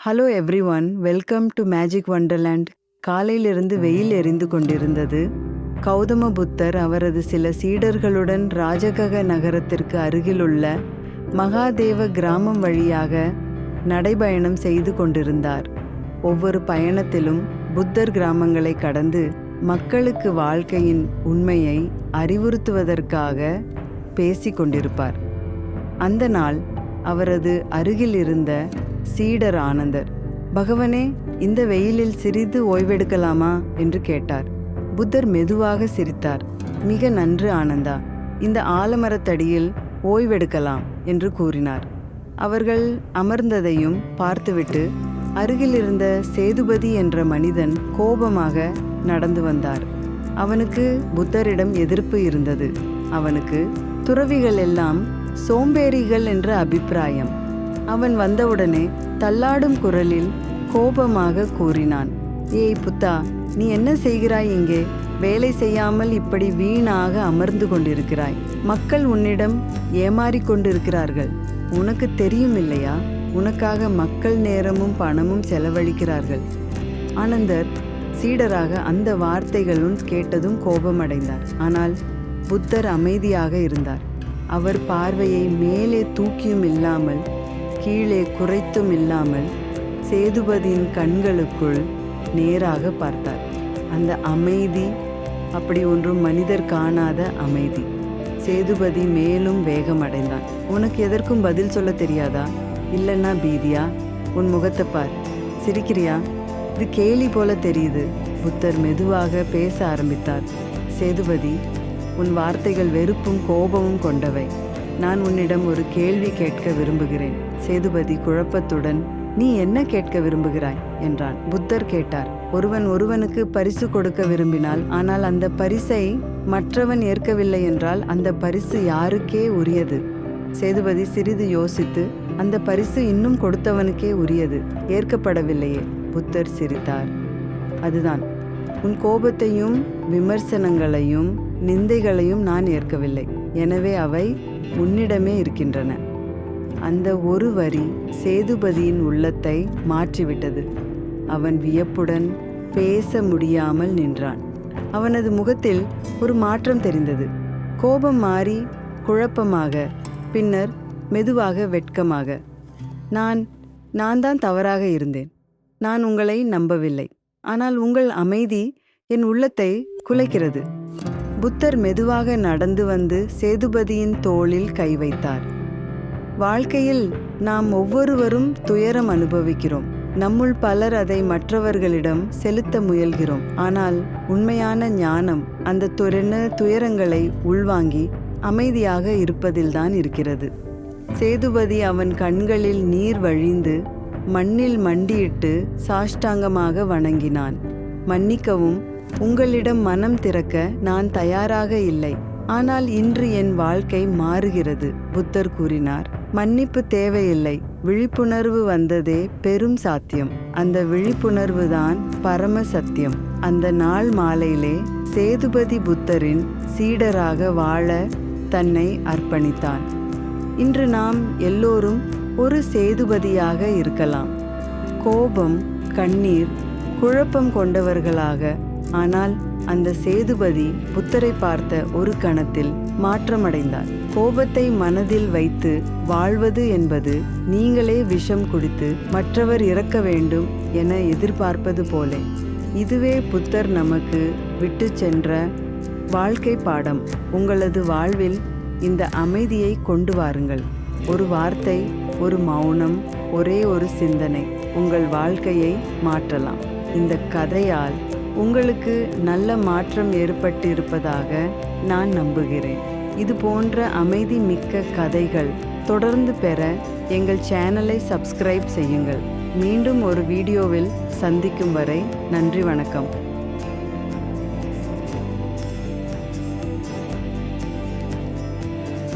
Hello everyone welcome to magic wonderland காலையிலிருந்து வெயில் எரிந்து கொண்டிருந்தது. கௌதம புத்தர் அவரது சில சீடர்களுடன் ராஜகக நகரத்திற்கு அருகிலுள்ள மகாதேவ கிராமம் வழியாக நடைபயணம் செய்து கொண்டிருந்தார். ஒவ்வொரு பயணத்திலும் புத்தர் கிராமங்களை கடந்து மக்களுக்கு வாழ்க்கையின் உண்மையை அறிவுறுத்துவதற்காக பேசி கொண்டிருப்பார். அந்த நாள் அவரது அருகில் இருந்த சீடர் ஆனந்தர். பகவனே இந்த வெயிலில் சிறிது ஓய்வெடுக்கலாமா? என்று கேட்டார். புத்தர் மெதுவாக சிரித்தார். மிக நன்று ஆனந்தா. இந்த ஆலமரத்தடியில் ஓய்வெடுக்கலாம் என்று கூறினார். அவர்கள் அமர்ந்ததையும் பார்த்துவிட்டு அருகில் இருந்த சேதுபதி என்ற மனிதன் கோபமாக நடந்து வந்தார். அவனுக்கு புத்தரிடம் எதிர்ப்பு இருந்தது. அவனுக்கு துறவிகள் எல்லாம் சோம்பேறிகள் என்ற அபிப்பிராயம். அவன் வந்தவுடனே தள்ளாடும் குரலில் கோபமாக கூறினான். ஏய் புத்தா நீ என்ன செய்கிறாய் இங்கே? வேலை செய்யாமல் இப்படி வீணாக அமர்ந்து கொண்டிருக்கிறாய். மக்கள் உன்னிடம் ஏமாறி கொண்டிருக்கிறார்கள். உனக்கு தெரியும் இல்லையா? உனக்காக மக்கள் நேரமும் பணமும் செலவழிக்கிறார்கள். ஆனந்தர் சீடராக அந்த வார்த்தைகளும் கேட்டதும் கோபமடைந்தார். ஆனால் புத்தர் அமைதியாக இருந்தார். அவர் பார்வையை மேலே தூக்கியும் இல்லாமல் கீழே குறைத்தும் இல்லாமல் சேதுபதியின் கண்களுக்குள் நேராக பார்த்தார். அந்த அமைதி அப்படி ஒன்றும் மனிதர் காணாத அமைதி. சேதுபதி மேலும் வேகமடைந்தான் உனக்கு எதற்கும் பதில் சொல்ல தெரியாதா? இல்லைன்னா பீதியா? உன் முகத்தை பார். சிரிக்கிறியா? இது கேலி போல தெரியுது. புத்தர் மெதுவாக பேச ஆரம்பித்தார். சேதுபதி உன் வார்த்தைகள் வெறுப்பும் கோபமும் கொண்டவை. நான் உன்னிடம் ஒரு கேள்வி கேட்க விரும்புகிறேன். சேதுபதி குழப்பத்துடன் நீ என்ன கேட்க விரும்புகிறாய்? என்றான். புத்தர் கேட்டார் ஒருவன் ஒருவனுக்கு பரிசு கொடுக்க விரும்பினால் ஆனால் அந்த பரிசை மற்றவன் ஏற்கவில்லை என்றால் அந்த பரிசு யாருக்கே உரியது? சேதுபதி சிறிது யோசித்து அந்த பரிசு இன்னும் கொடுத்தவனுக்கே உரியது ஏற்கப்படவில்லையே. புத்தர் சிரித்தார். அதுதான் உன் கோபத்தையும் விமர்சனங்களையும் நிந்தைகளையும் நான் ஏற்கவில்லை. எனவே அவை உன்னிடமே இருக்கின்றன. அந்த ஒரு வரி சேதுபதியின் உள்ளத்தை மாற்றிவிட்டது. அவன் வியப்புடன் பேச முடியாமல் நின்றான். அவனது முகத்தில் ஒரு மாற்றம் தெரிந்தது. கோபம் மாறி குழப்பமாக பின்னர் மெதுவாக வெட்கமாக நான் நான் தான் தவறாக இருந்தேன். நான் உங்களை நம்பவில்லை. ஆனால் உங்கள் அமைதி என் உள்ளத்தை குலைக்கிறது. புத்தர் மெதுவாக நடந்து வந்து சேதுபதியின் தோளில் கை வைத்தார். வாழ்க்கையில் நாம் ஒவ்வொருவரும் துயரம் அனுபவிக்கிறோம். நம்முள் பலர் அதை மற்றவர்களிடம் செலுத்த முயல்கிறோம். ஆனால் உண்மையான ஞானம் அந்த துரண துயரங்களை உள்வாங்கி அமைதியாக இருப்பதில்தான் இருக்கிறது. சேதுபதி அவன் கண்களில் நீர் வழிந்து மண்ணில் மண்டியிட்டு சாஷ்டாங்கமாக வணங்கினான். மன்னிக்கவும் உங்களிடம் மனம் திறக்க நான் தயாராக இல்லை. ஆனால் இன்று என் வாழ்க்கை மாறுகிறது புத்தர் கூறினார். மன்னிப்பு தேவையில்லை. விழிப்புணர்வு வந்ததே பெரும் சாத்தியம். அந்த விழிப்புணர்வு தான் பரம சத்தியம். அந்த நாள் மாலையிலே சேதுபதி புத்தரின் சீடராக வாழ தன்னை அர்ப்பணித்தான். இன்று நாம் எல்லோரும் ஒரு சேதுபதியாக இருக்கலாம். கோபம் கண்ணீர் குழப்பம் கொண்டவர்களாக ஆனால் அந்த சேதுபதி புத்தரை பார்த்த ஒரு கணத்தில் மாற்றமடைந்தார். கோபத்தை மனதில் வைத்து வாழ்வது என்பது நீங்களே விஷம் குடித்து மற்றவர் இறக்க வேண்டும் என எதிர்பார்ப்பது போல. இதுவே புத்தர் நமக்கு விட்டு சென்ற வாழ்க்கை பாடம். உங்களது வாழ்வில் இந்த அமைதியை கொண்டு வாருங்கள். ஒரு வார்த்தை ஒரு மௌனம் ஒரே ஒரு சிந்தனை. உங்கள் வாழ்க்கையை மாற்றலாம். இந்த கதையால் உங்களுக்கு நல்ல மாற்றம் ஏற்பட்டு இருப்பதாக நான் நம்புகிறேன். இது போன்ற அமைதி மிக்க கதைகள் தொடர்ந்து பெற எங்கள் சேனலை சப்ஸ்கிரைப் செய்யுங்கள். மீண்டும் ஒரு வீடியோவில் சந்திக்கும் வரை நன்றி வணக்கம்.